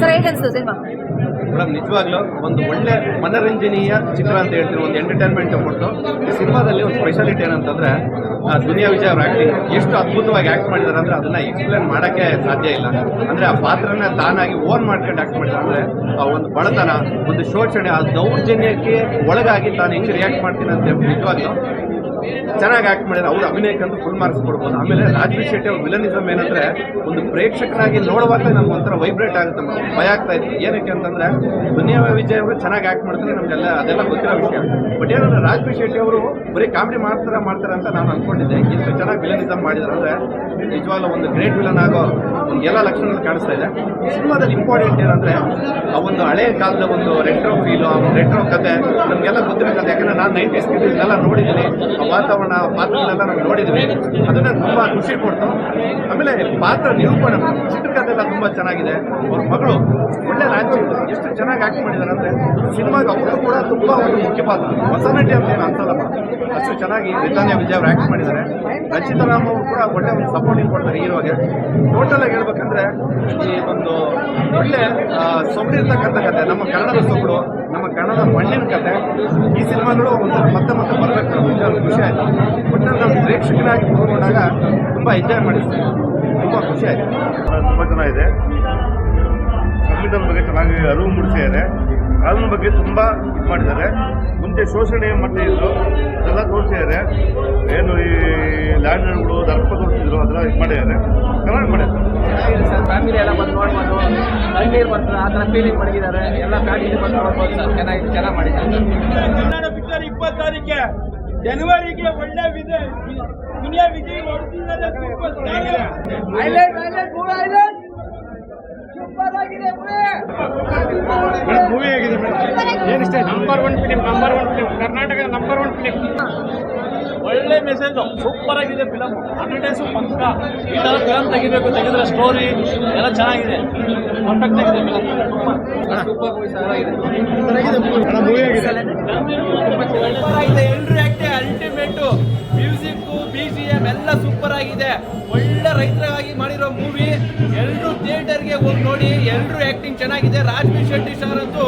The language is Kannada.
ಸರ್ ಹೇಗೆ ಅನಿಸ್ತು ಸಿನಿಮಾ ಮೇಡಮ್, ನಿಜವಾಗ್ಲೂ ಒಂದು ಒಳ್ಳೆ ಮನರಂಜನೀಯ ಚಿತ್ರ ಅಂತ ಹೇಳ್ತೀವಿ, ಒಂದು ಎಂಟರ್ಟೈನ್ಮೆಂಟ್ ಕೊಟ್ಟು ಈ ಸಿನಿಮಾದಲ್ಲಿ ಒಂದು ಸ್ಪೆಷಾಲಿಟಿ ಏನಂತಂದ್ರೆ ದುನಿಯಾ ವಿಜಯ್ ಅವ್ರ ಆ್ಯಕ್ಟಿಂಗ್ ಎಷ್ಟು ಅದ್ಭುತವಾಗಿ ಆ್ಯಕ್ಟ್ ಮಾಡಿದಾರೆ ಅಂದರೆ ಅದನ್ನು ಎಕ್ಸ್ಪ್ಲೇನ್ ಮಾಡೋಕ್ಕೆ ಸಾಧ್ಯ ಇಲ್ಲ. ಅಂದರೆ ಆ ಪಾತ್ರನ ತಾನಾಗಿ ಓನ್ ಮಾಡ್ಕೊಂಡು ಆ್ಯಕ್ಟ್ ಮಾಡಿದಾರೆ ಅಂದರೆ ಆ ಒಂದು ಬಡತನ, ಒಂದು ಶೋಷಣೆ, ಆ ದೌರ್ಜನ್ಯಕ್ಕೆ ಒಳಗಾಗಿ ತಾನು ಹೆಂಗೆ ರಿಯಾಕ್ಟ್ ಮಾಡ್ತೀನಿ ಅಂತ ನಿಜವಾಗ್ಲೂ ಚೆನ್ನಾಗಿ ಆಕ್ಟ್ ಮಾಡಿದ್ರೆ. ಅವ್ರ ಅಭಿನಯಕ್ಕಂತೂ ಫುಲ್ ಮಾರ್ಕ್ಸ್ ಕೊಡ್ಬೋದು. ಆಮೇಲೆ ರಾಜ್ವಿ ಶೆಟ್ಟಿ ಅವ್ರ ವಿಲನಿಸಮ್ ಏನಂದ್ರೆ, ಒಂದು ಪ್ರೇಕ್ಷಕರಾಗಿ ನೋಡುವಾಗ ನಮ್ಗೆ ಒಂಥರ ವೈಬ್ರೇಟ್ ಆಗುತ್ತೆ ಭಯ ಆಗ್ತಾ ಇತ್ತು. ಏನಕ್ಕೆ ಅಂತಂದ್ರೆ ದುನಿಯಾ ವಿಜಯ್ ಅವರು ಚೆನ್ನಾಗಿ ಆಕ್ಟ್ ಮಾಡ್ತಾರೆ, ನಮಗೆಲ್ಲ ಅದೆಲ್ಲ ಗೊತ್ತಿರೋ ವಿಷಯ. ಬಟ್ ಏನಂದ್ರೆ ರಾಜ್ವಿ ಶೆಟ್ಟಿ ಅವರು ಬರೀ ಕಾಮಿಡಿ ಮಾಡ್ತಾರ, ಮಾಡ್ತಾರೆ ಅಂತ ನಾನು ಅನ್ಕೊಂಡಿದ್ದೆ. ಎಷ್ಟು ಚೆನ್ನಾಗಿ ವಿಲನಿಸಮ್ ಮಾಡಿದ್ರು ಅಂದ್ರೆ ನಿಜವಾಗ್ಲೂ ಒಂದು ಗ್ರೇಟ್ ವಿಲನ್ ಆಗೋ ಒಂದು ಎಲ್ಲ ಲಕ್ಷಣಗಳು ಕಾಣಿಸ್ತಾ ಇದೆ. ಸಿನಿಮಾದಲ್ಲಿ ಇಂಪಾರ್ಟೆಂಟ್ ಏನಂದ್ರೆ ಆ ಒಂದು ಹಳೆ ಕಾಲದ ಒಂದು ರೆಟ್ರೋ ಫೀಲು ರೆಟ್ರೋ ಕತೆ, ನಮಗೆಲ್ಲ ಗೊತ್ತಿರೋ ಕತೆ ಯಾಕಂದ್ರೆ ನಾನು ನೈಂಟೀಸ್ ಇದನ್ನೆಲ್ಲ ನೋಡಿದ್ದೀನಿ. ಆ ವಾತಾವರಣ, ಆ ಪಾತ್ರಗಳೆಲ್ಲ ನಾವು ನೋಡಿದ್ವಿ ಅದನ್ನ ತುಂಬಾ ಖುಷಿ ಕೊಡ್ತು. ಆಮೇಲೆ ಪಾತ್ರ ನಿರೂಪಣೆ, ಚಿತ್ರಕಥೆ ಚೆನ್ನಾಗಿದೆ. ಅವ್ರ ಮಗಳು ಒಳ್ಳೆ ರಾಜ್ಯ ಎಷ್ಟು ಚೆನ್ನಾಗಿ ಆಕ್ಟ್ ಮಾಡಿದ್ದಾರೆ ಅಂದ್ರೆ ಸಿನಿಮಾಗೆ ಅವರು ಕೂಡ ತುಂಬಾ ಒಂದು ಮುಖ್ಯ ಪಾತ್ರ. ಹೊಸ ನಟಿ ಅಂತ ಏನು ಅನ್ಸಲ್ಲಪ್ಪ ಅಷ್ಟು ಚೆನ್ನಾಗಿ ರಿತಾನ್ಯ ವಿಜಯ್ ಅವರು ಆಕ್ಟ್ ಮಾಡಿದ್ದಾರೆ ರಚಿತಾ ಅವರು ಕೂಡ ಒಳ್ಳೆ ಒಂದು ಸಪೋರ್ಟಿಂಗ್ ಕೊಡ್ತಾರೆ ಹೀರೋಗೆ ಟೋಟಲ್ ಆಗಿ ಹೇಳ್ಬೇಕಂದ್ರೆ ಈ ಒಂದು ಒಳ್ಳೆ ಸೊಗಡಿರ್ತಕ್ಕಂಥ ಕತೆ. ನಮ್ಮ ಕನ್ನಡದ ಸೊಗಡು, ನಮ್ಮ ಕನ್ನಡದ ಮಣ್ಣಿನ ಕತೆ. ಈ ಸಿನಿಮಾಗಳು ಒಂದು ಮತ್ತೆ ಮತ್ತೆ ಬರಬೇಕು. ಖುಷಿ ಆಯ್ತು. ಒಟ್ಟಿನಲ್ಲಿ ನಾವು ಪ್ರೇಕ್ಷಕರಾಗಿ ನೋಡಿಕೊಂಡಾಗ ತುಂಬಾ ಎಂಜಾಯ್ ಮಾಡಿದ್ವಿ ತುಂಬಾ ಖುಷಿ ಆಗಿದೆ ತುಂಬ ಚೆನ್ನಾಗಿದೆ. ಸಂವಿಧಾನದ ಬಗ್ಗೆ ಚೆನ್ನಾಗಿ ಅರಿವು ಮೂಡಿಸಿದ್ದಾರೆ ಕಾನೂನು ಬಗ್ಗೆ ತುಂಬಾ ಇದು ಮಾಡಿದ್ದಾರೆ. ಮುಂಚೆ ಶೋಷಣೆ ಮಾಡ್ತಾ ಇದ್ರು ಅದೆಲ್ಲ ತೋರಿಸಿದ್ದಾರೆ ಏನು ಈ ಲ್ಯಾಂಡ್ಗಳು ದರ್ಪ ತೋರಿಸಿದ್ರು ಅದೆಲ್ಲ ಇದು ಮಾಡಿದ್ದಾರೆ ಚೆನ್ನಾಗಿ ಮಾಡಿದ್ದಾರೆ. ಸರ್. ಫ್ಯಾಮಿಲಿ ಎಲ್ಲ ಬಂದು ನೋಡ್ಬೋದು. ಆ ಥರ ಫೀಲಿಂಗ್ ಮಾಡಿದ್ದಾರೆ ಎಲ್ಲ ಫ್ಯಾಮಿಲಿ ಬಂದು ನೋಡ್ಬೋದು ಸರ್. ಚೆನ್ನಾಗಿ ಚೆನ್ನಾಗಿ ಮಾಡಿದ್ದಾರೆ ಪಿಕ್ಚರ್ ಇಪ್ಪತ್ತಾರಕ್ಕೆ ಜನವರಿಗೆ ಒಳ್ಳೆ ವಿಜಯ ದುನಿಯಾ ವಿಜಯ್ ಹೊಡೆದಿದ್ದಾರೆ ಸೂಪರ್ ಸ್ಟಾರ್ ಹೈಲೈಟ್ ಹೈಲೈಟ್ ಮೂರು ಹೈಲೈಟ್ ಸೂಪರ್ ಆಗಿದೆ. ಮೂವಿ ಆಗಿದೆ ಏನಿಷ್ಟ number one film number one film Karnataka number one film ಒಳ್ಳೆ ಮೆಸೇಜ್ ಸೂಪರ್ ಆಗಿದೆ ಫಿಲಮ್ ಹಂಡ್ರೆಡ್ ಡೇಸು ಪಕ್ಕ ಈ ಥರ ಫಿಲಮ್ ತೆಗಿಬೇಕು ತೆಗೆದ್ರೆ ಸ್ಟೋರಿ ಎಲ್ಲ ಚೆನ್ನಾಗಿದೆ. ಪರ್ಫೆಕ್ಟ್ ಆಗಿದೆ ಫಿಲಮ್ ಸೂಪರ್ ಮೂವಿ ಚೆನ್ನಾಗಿದೆ ಮೂವಿ ಆಗಿದೆ. ಸೂಪರ್ ಆಗಿದೆ. ಎಲ್ಲರೂ ಎಲ್ಲ ಸೂಪರ್ ಆಗಿದೆ. ಒಳ್ಳೆ ರೈತರಾಗಿ ಮಾಡಿರೋ ಮೂವಿ ಎಲ್ಲರೂ ಥಿಯೇಟರ್ಗೆ ಹೋಗಿ ನೋಡಿ, ಎಲ್ಲರೂ ಆ್ಯಕ್ಟಿಂಗ್ ಚೆನ್ನಾಗಿದೆ. ರಾಜ್ಬಿ ಶೆಟ್ಟಿ ಸರ್ ಅಂತೂ